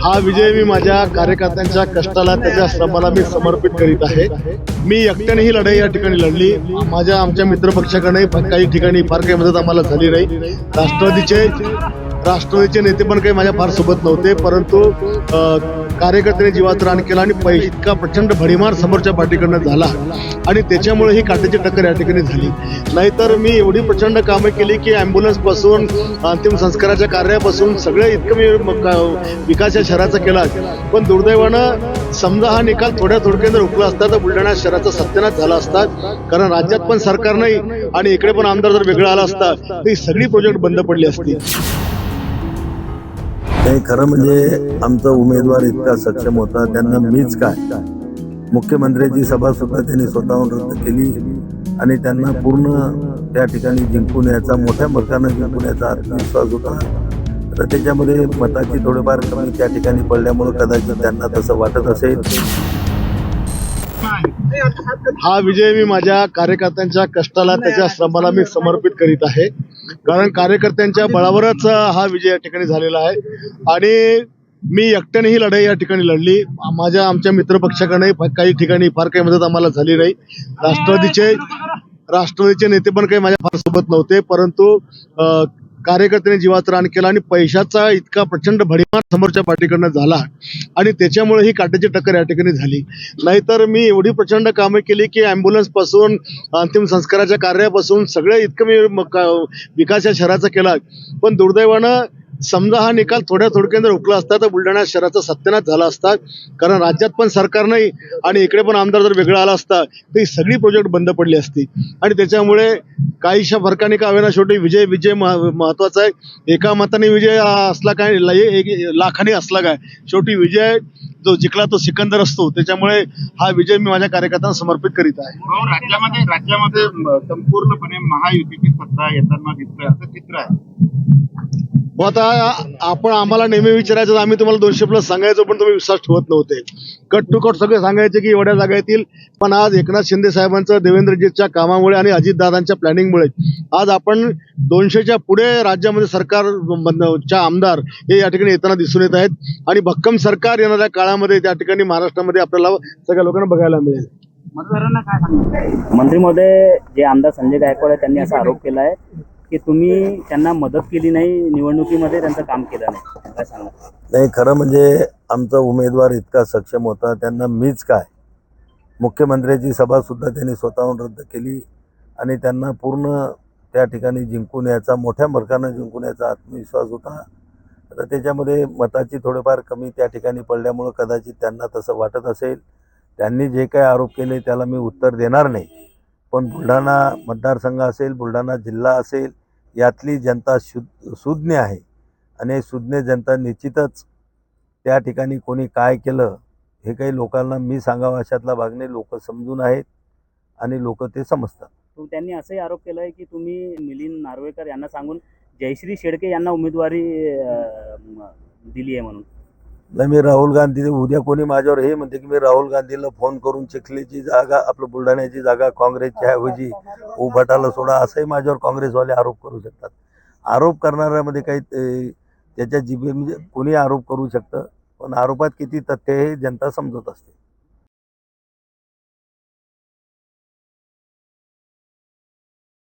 हा विजय मी माझ्या कार्यकर्त्यांच्या कष्टाला त्याच्या श्रमाला मी समर्पित करीत आहे. मी एकट्याने ही लढाई या ठिकाणी लढली. माझ्या आमच्या मित्रपक्षाकडे काही ठिकाणी फार काही मदत आम्हाला झाली नाही. राष्ट्रवादीचे राष्ट्रवादीचे नेते पण काही माझ्या फार सोबत नव्हते परंतु कार्यकर्त्याने कार्यकर्त्यांनी जीवात रान केला आणि पै इतका प्रचंड भडीमार समोरच्या पार्टीकडनं झाला. आणि त्याच्यामुळे ही काट्याची टक्कर या ठिकाणी झाली. नाहीतर मी एवढी प्रचंड कामं केली की अँब्युलन्सपासून अंतिम संस्काराच्या कार्यापासून सगळे इतकं मी विकास या शहराचा केला. पण दुर्दैवानं समजा हा निकाल थोड्या थोडक्यानं रुकला असता तर बुलढाणा शहराचा सत्यानाश झाला असता. कारण राज्यात पण सरकार नाही आणि इकडे पण आमदार जर वेगळा आला असता तर ही सगळी प्रोजेक्ट बंद पडली असती. नाही खरं म्हणजे आमचा उमेदवार इतका सक्षम होता. त्यांना मीच काय? मुख्यमंत्र्याची सभा सुद्धा त्यांनी स्वतःहून रद्द केली आणि त्यांना पूर्ण त्या ठिकाणी जिंकून याचा मोठ्या मतानं जिंकून याचा आत्मविश्वास होता. तर त्याच्यामध्ये मताची थोडेफार कमी त्या ठिकाणी पडल्यामुळे कदाचित त्यांना तसं वाटत असेल. हा विजय मी माझ्या कार्यकर्त्यांच्या कष्टाला त्याच्या श्रमाला मी समर्पित करीत आहे. कारण कार्यकर्त्यांच्या बळावरच हा विजय या ठिकाणी झालेला आहे. आणि मी एकट्याने ही लढाई या ठिकाणी लढली. माझ्या आमच्या मित्रपक्षाकडे काही ठिकाणी फार काही मदत आम्हाला झाली नाही. राष्ट्रवादीचे राष्ट्रवादीचे नेते पण काही माझ्या फार सोबत नव्हते. परंतु कार्यकर्त्यांनी जीवात रान केला आणि पैशाचा इतका प्रचंड भडीमार समोरच्या पार्टीकडनं झाला. आणि त्याच्यामुळे ही काट्याची टक्कर या ठिकाणी झाली. नाहीतर मी एवढी प्रचंड कामे केली की अँब्युलन्सपासून अंतिम संस्काराच्या कार्यापासून सगळे इतकं मी विकास या शहराचा केला. पण दुर्दैवानं समजा हा निकाल थोड्या थोडक्यात उकला हुकला असता तर बुलढाणा शहराचा सत्यानाश झाला असता. कारण राज्यात पण सरकार नाही आणि इकडे पण आमदार जर वेगळा आला असता तर ही सगळी प्रोजेक्ट बंद पडली असती. आणि त्याच्यामुळे काहीशा फरकाने का होईना शेवटी विजय विजय महत्त्वाचा आहे. एका मताने विजय असला काय एक- लाखाने असला काय. शेवटी विजय जो जिंकला तो सिकंदर असतो. त्याच्यामुळे हा विजय मी माझ्या कार्यकर्त्यांना समर्पित करीत आहे. राज्यामध्ये राज्यामध्ये संपूर्णपणे महायुतीची सत्ता येताना दिसतोय. असं चित्र आहे. आता आपण आम्हाला नेहमी विचारायचं तर आम्ही तुम्हाला दोनशे प्लस सांगायचो पण तुम्ही विश्वास ठेवत नव्हते. कट टू कट सगळे सांगायचे की एवढ्या जागा येतील. पण आज एकनाथ शिंदे साहेबांचं देवेंद्रजीच्या कामामुळे आणि अजितदादांच्या प्लॅनिंगमुळे आज आपण दोनशेच्या पुढे राज्यामध्ये सरकार च्या आमदार हे या ठिकाणी येताना दिसून येत आहेत. आणि भक्कम सरकार येणाऱ्या काळामध्ये त्या ठिकाणी महाराष्ट्रामध्ये आपल्याला सगळ्या लोकांना बघायला मिळेल. मतदारांना काय सांगणार? मंत्री महोदय जे आमदार संजय गायकवाड आहेत त्यांनी असा आरोप केला आहे की तुम्ही त्यांना मदत केली नाही निवडणुकीमध्ये त्यांचं काम केलं नाही. काय सांगा नाही खरं म्हणजे आमचा उमेदवार इतका सक्षम होता त्यांना मीच काय? मुख्यमंत्र्याची सभासुद्धा त्यांनी स्वतःहून रद्द केली आणि त्यांना पूर्ण त्या ठिकाणी जिंकून याचा मोठ्या मर्कानं जिंकून याचा आत्मविश्वास होता. तर त्याच्यामध्ये मताची थोडेफार कमी त्या ठिकाणी पडल्यामुळं कदाचित त्यांना तसं वाटत असेल. त्यांनी जे काही आरोप केले त्याला मी उत्तर देणार नाही. पण बुलढाणा मतदारसंघ असेल बुलढाणा जिल्हा असेल यातली जनता शुद्ध सुज्ञ आहे. आणि सुज्ञ जनता निश्चितच त्या ठिकाणी कोणी काय केलं हे काही लोकांना मी सांगावं अशातला भाग नाही. लोक समजून आहेत आणि लोक ते समजतात. त्यांनी असंही आरोप केला आहे की तुम्ही मिलिंद नार्वेकर यांना सांगून जयश्री शेडके यांना उमेदवारी दिली आहे म्हणून. नाही मी राहुल गांधी उद्या कोणी माझ्यावर हे म्हणते की मी राहुल गांधीला फोन करून चिखलीची जागा आपलं बुलढाण्याची जागा काँग्रेसच्या ऐवजी उभाटाला सोडा असंही माझ्यावर काँग्रेसवाले आरोप करू शकतात. आरोप करणाऱ्यामध्ये काही ते- त्याच्या जिबे म्हणजे कोणी आरोप करू शकतं पण आरोपात किती तथ्य हे जनता समजत असते.